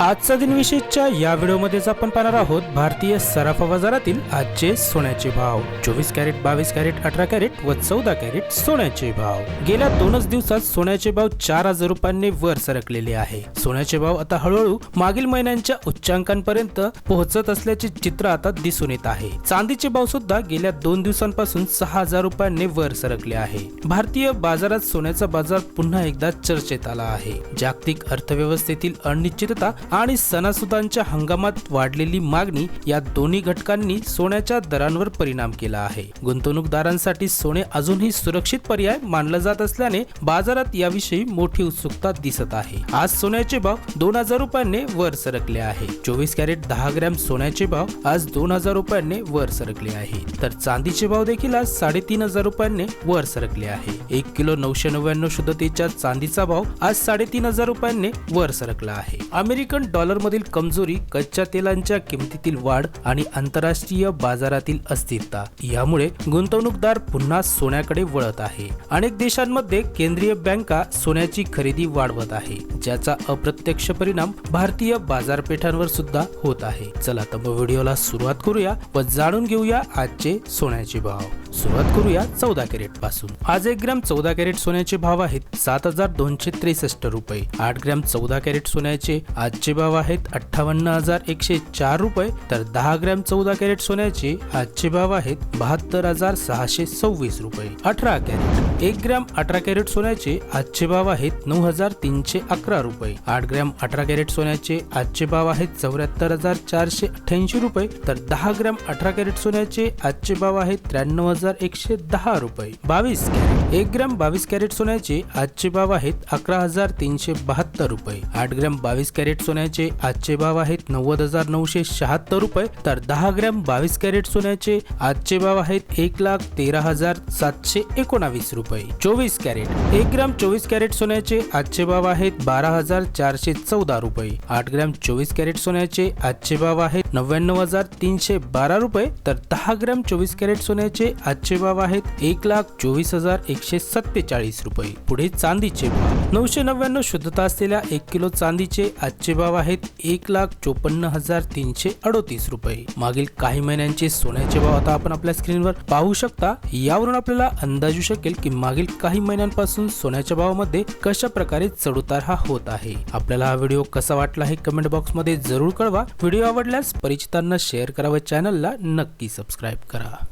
आजचा दिनविशेषच्या या व्हिडिओमध्येच आपण पाहणार आहोत भारतीय सराफा बाजारातील आजचे सोन्याचे भाव. चोवीस कॅरेट बावीस कॅरेट अठरा कॅरेट व चौदा कॅरेट सोन्याचे भाव. गेल्या दोनच दिवसात सोन्याचे भाव चार हजार रुपयांनी वर सरकलेले आहे. सोन्याचे भाव आता हळूहळू मागील महिन्यांच्या उच्चांकांपर्यंत पोहोचत असल्याचे चित्र आता दिसून येत आहे. चांदीचे भाव सुद्धा गेल्या दोन दिवसांपासून सहा हजार रुपयांनी वर सरकले आहे. भारतीय बाजारात सोन्याचा बाजार पुन्हा एकदा चर्चेत आला आहे. जागतिक अर्थव्यवस्थेतील अनिश्चितता आणि सणासुदांच्या हंगामात वाढलेली मागणी या दोन्ही घटकांनी सोन्याच्या दरांवर परिणाम केला आहे. गुंतवणूकदारांसाठी सोने अजूनही सुरक्षित पर्याय मानला जात असल्याने बाजारात याविषयी मोठी उत्सुकता दिसत आहे. आज सोन्याचे भाव दोन हजार रुपयांनी वर सरकले आहे. चोवीस कॅरेट दहा ग्रॅम सोन्याचे भाव आज दोन हजार रुपयांनी वर सरकले आहे. तर चांदीचे भाव देखील आज साडेतीन हजार रुपयांनी वर सरकले आहे. एक किलो नऊशे नव्याण्णव शुद्धतेच्या चांदीचा भाव आज साडेतीन हजार रुपयांनी वर सरकला आहे. अमेरिका अमेरिकन डॉलरमधील कमजोरी कच्च्या तेलांच्या किमतीतील वाढ आणि आंतरराष्ट्रीय बाजारातील अस्थिरता यामुळे गुंतवणूकदार पुन्हा सोन्याकडे वळत आहे. अनेक देशांमध्ये केंद्रीय बँका सोन्याची खरेदी वाढवत आहे ज्याचा अप्रत्यक्ष परिणाम भारतीय बाजारपेठांवर सुद्धा होत आहे. चला तर मग व्हिडिओला सुरुवात करूया व जाणून घेऊया आजचे सोन्याचे भाव. सुरुवात करूया चौदा कॅरेटपासून. आज एक ग्रॅम चौदा कॅरेट सोन्याचे भाव आहेत सात हजार दोनशे त्रेसष्ट रुपये. आठ ग्रॅम चौदा कॅरेट सोन्याचे आजचे भाव आहेत अठ्ठावन्न हजार एकशे चार रुपये. तर दहा ग्रॅम चौदा कॅरेट सोन्याचे आजचे भाव आहेत बहात्तर हजार सहाशे सव्वीस रुपये. अठरा कॅरेट. एक ग्रॅम अठरा कॅरेट सोन्याचे आजचे भाव आहेत नऊ हजार तीनशे अकरा रुपये. आठ ग्रॅम अठरा कॅरेट सोन्याचे आजचे भाव आहेत चौऱ्याहत्तर हजार चारशे अठ्याऐंशी रुपये. तर दहा ग्रॅम अठरा कॅरेट सोन्याचे आजचे भाव आहेत त्र्याण्णव हजार एकशे दहा रुपये. बावीस कॅरेट. एक ग्रॅम बावीस कॅरेट सोन्याचे आजचे भाव आहेत अकरा हजार तीनशे बहात्तर रुपये. आठ ग्रॅम बावीस कॅरेट सोन्याचे आजचे भाव आहेत नव्वद हजार नऊशे शहात्तर रुपये. तर दहा ग्रॅम बावीस कॅरेट सोन्याचे आजचे भाव आहेत एक लाख तेरा हजार सातशे एकोणावीस रुपये. चोवीस कॅरेट. एक ग्राम चोवीस कॅरेट सोन्याचे आजचे भाव आहेत बारा हजार चारशे चौदा रुपये. आठ ग्रॅम चोवीस कॅरेट सोन्याचे आजचे भाव आहेत नव्याण्णव हजार तीनशे बारा रुपये. तर दहा ग्राम चोवीस कॅरेट सोन्याचे आजचे भाव आहेत एक लाख चोवीस हजार एकशे सत्तेचाळीस रुपये. पुढे चांदीचे भाव. नऊशे नव्याण्णव शुद्धता असलेल्या एक किलो चांदीचे आजचे भाव आहेत एक लाख चोपन्न हजार तीनशे अडोतीस रुपये. मागील काही महिन्यांचे सोन्याचे भाव आता आपण आपल्या स्क्रीनवर पाहू शकता. यावरून आपल्याला अंदाज येऊ शकेल की मागील काही महिन्यांपासून सोन्याच्या भावामध्ये कशा प्रकारे चढउतार हा होत आहे. आपल्याला हा व्हिडिओ कसा वाटला हे कमेंट बॉक्समध्ये जरूर कळवा. व्हिडिओ आवडल्यास परिचितांना शेअर करा व चॅनलला नक्की सबस्क्राईब करा.